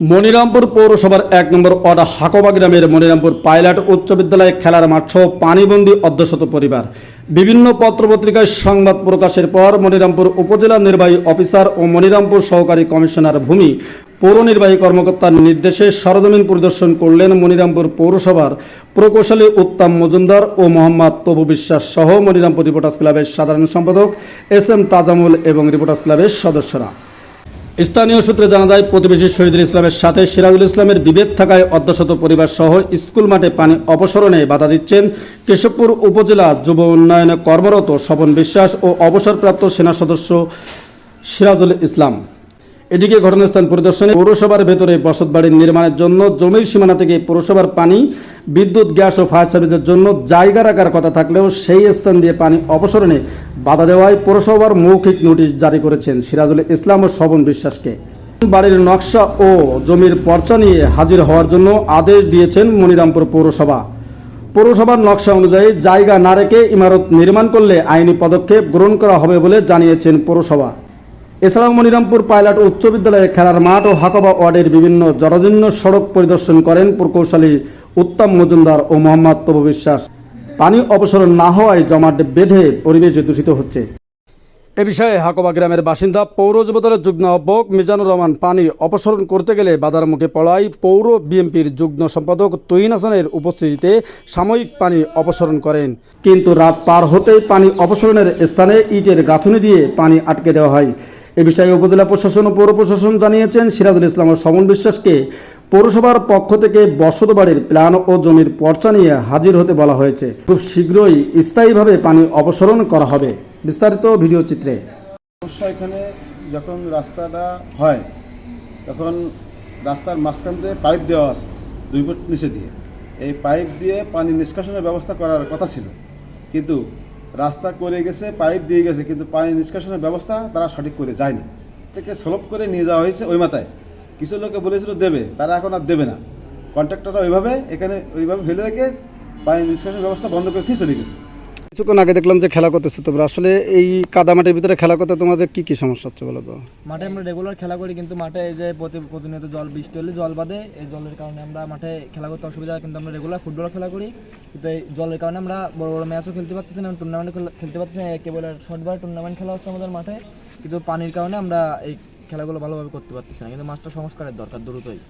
মনিরামপুর পৌরসভার এক নম্বর ওয়ার্ড হাকোবা গ্রামের মনিরামপুর পাইলট উচ্চ বিদ্যালয়ে খেলার মাঠ সহ পানিবন্দী অর্ধশত পরিবার। বিভিন্ন পত্রপত্রিকায় সংবাদ প্রকাশের পর মনিরামপুর উপজেলা নির্বাহী অফিসার ও মনিরামপুর সহকারী কমিশনার ভূমি পৌর নির্বাহী কর্মকর্তার নির্দেশে সরজমিন পরিদর্শন করলেন মনিরামপুর পৌরসভার প্রকৌশলী উত্তম মজুমদার ও মোহাম্মদ তবু বিশ্বাস সহ মনিরামপুর রিপোর্টার্স ক্লাবের সাধারণ সম্পাদক এস এম তাজামুল এবং রিপোর্টার্স ক্লাবের সদস্যরা। স্থানীয় সূত্রে জানা যায়, প্রতিবেশী শহীদুল ইসলামের সাথে সিরাজুল ইসলামের বিভেদ থাকায় অর্ধশত পরিবার সহ স্কুল মাঠে পানি অপসরণে বাধা দিচ্ছেন কেশবপুর উপজেলা যুব উন্নয়নে কর্মরত স্বপন বিশ্বাস ও অবসরপ্রাপ্ত সেনা সদস্য সিরাজুল ইসলাম। এদিকে ঘটনাস্থান পরিদর্শনে পৌরসভার ভেতরে বসতবাড়ির নির্মাণের জন্য জমির সীমানা থেকে পৌরসভার পানি, বিদ্যুৎ, গ্যাস ও ফায়ার সার্ভিসের জন্য জায়গা রাখার কথা থাকলেও সেই স্থান দিয়ে পানি অপসরণে বাধা দেওয়ায় পৌরসভার মৌখিক নোটিশ জারি করেছেন সিরাজুল ইসলাম ও শবন বিশ্বাসকে। বাড়ির নকশা ও জমির পর্চা নিয়ে হাজির হওয়ার জন্য আদেশ দিয়েছেন মনিরামপুর পৌরসভা। পৌরসভার নকশা অনুযায়ী জায়গা না রেখে ইমারত নির্মাণ করলে আইনি পদক্ষেপ গ্রহণ করা হবে বলে জানিয়েছেন পৌরসভা। এছাড়াও মনিরামপুর পাইলট উচ্চ বিদ্যালয়ে খেলার মাঠ ও হাকবা ওয়ার্ডের বিভিন্ন জরাজীর্ণ সড়ক পরিদর্শন করেন প্রকৌশলী উত্তম মজুমদার ও মোহাম্মদ তবু বিশ্বাস। পানি অপসরণ না হওয়ায় জমাট বেঁধে পরিবেশ দূষিত হচ্ছে। এ বিষয়ে হাকবা গ্রামের বাসিন্দা পৌর যুবদলের যুগ্ম আহ্বক মিজানুর রহমান পানি অপসারণ করতে গেলে বাধার মুখে পড়ায় পৌর বিএনপির যুগ্ম সম্পাদক তহিন হাসানের উপস্থিতিতে সাময়িক পানি অপসারণ করেন। কিন্তু রাত পার হতেই পানি অপসারণের স্থানে ইটের গাঁথুনি দিয়ে পানি আটকে দেওয়া হয়। এ বিষয়ে উপজেলা প্রশাসন ও পৌর প্রশাসন জানিয়েছেন সিরাজুল ইসলাম ও সমন বিশ্বাসকে পৌরসভার পক্ষ থেকে বসত বাড়ির প্ল্যান ও জমির পর্চা নিয়ে হাজির হতে বলা হয়েছে। খুব শীঘ্রই স্থায়ীভাবে পানি অপসারণ করা হবে। বিস্তারিত ভিডিও চিত্রে। সমস্যা এখানে যখন রাস্তাটা হয়, তখন রাস্তার মাঝখান দিয়ে পাইপ দেওয়া আছে, দুই ফুট নিচে দিয়ে। এই পাইপ দিয়ে পানি নিষ্কাশনের ব্যবস্থা করার কথা ছিল। কিন্তু রাস্তা করে গেছে, পাইপ দিয়ে গেছে, কিন্তু পানি নিষ্কাশনের ব্যবস্থা তারা সঠিক করে যায়নি। থেকে সলভ করে নিয়ে যাওয়া হয়েছে ওই মাথায়। কিছু লোকে বলেছিল দেবে, তারা এখন আর দেবে না। কন্ট্রাক্টররা ওইভাবে এখানে ওইভাবে ফেলে রেখে পানি নিষ্কাশনের ব্যবস্থা বন্ধ করে দিয়ে চলে গেছে। কিছুক্ষণ আগে দেখলাম যে খেলা করতেছে তোমরা। আসলে এই কাদা মাটির ভিতরে খেলা করতে তোমাদের কি কি সমস্যা হচ্ছে বলো তো? মাঠে আমরা রেগুলার খেলা করি, কিন্তু মাঠে এই যে প্রতি প্রতিনিয়ত জল, বৃষ্টি হলে জল বাঁধে এই জলের কারণে আমরা মাঠে খেলা করতে অসুবিধা হয়, কিন্তু আমরা রেগুলার ফুটবল খেলা করি। কিন্তু এই জলের কারণে আমরা বড় বড় ম্যাচও খেলতে পারতেছি না টুর্নামেন্ট খেলতে পারতেছি না কেবল শর্টবার টুর্নামেন্ট খেলা হচ্ছে আমাদের মাঠে। কিন্তু পানির কারণে আমরা এই খেলাগুলো ভালোভাবে করতে পারতেছি না, কিন্তু মাঠটা সংস্কারের দরকার দ্রুতই।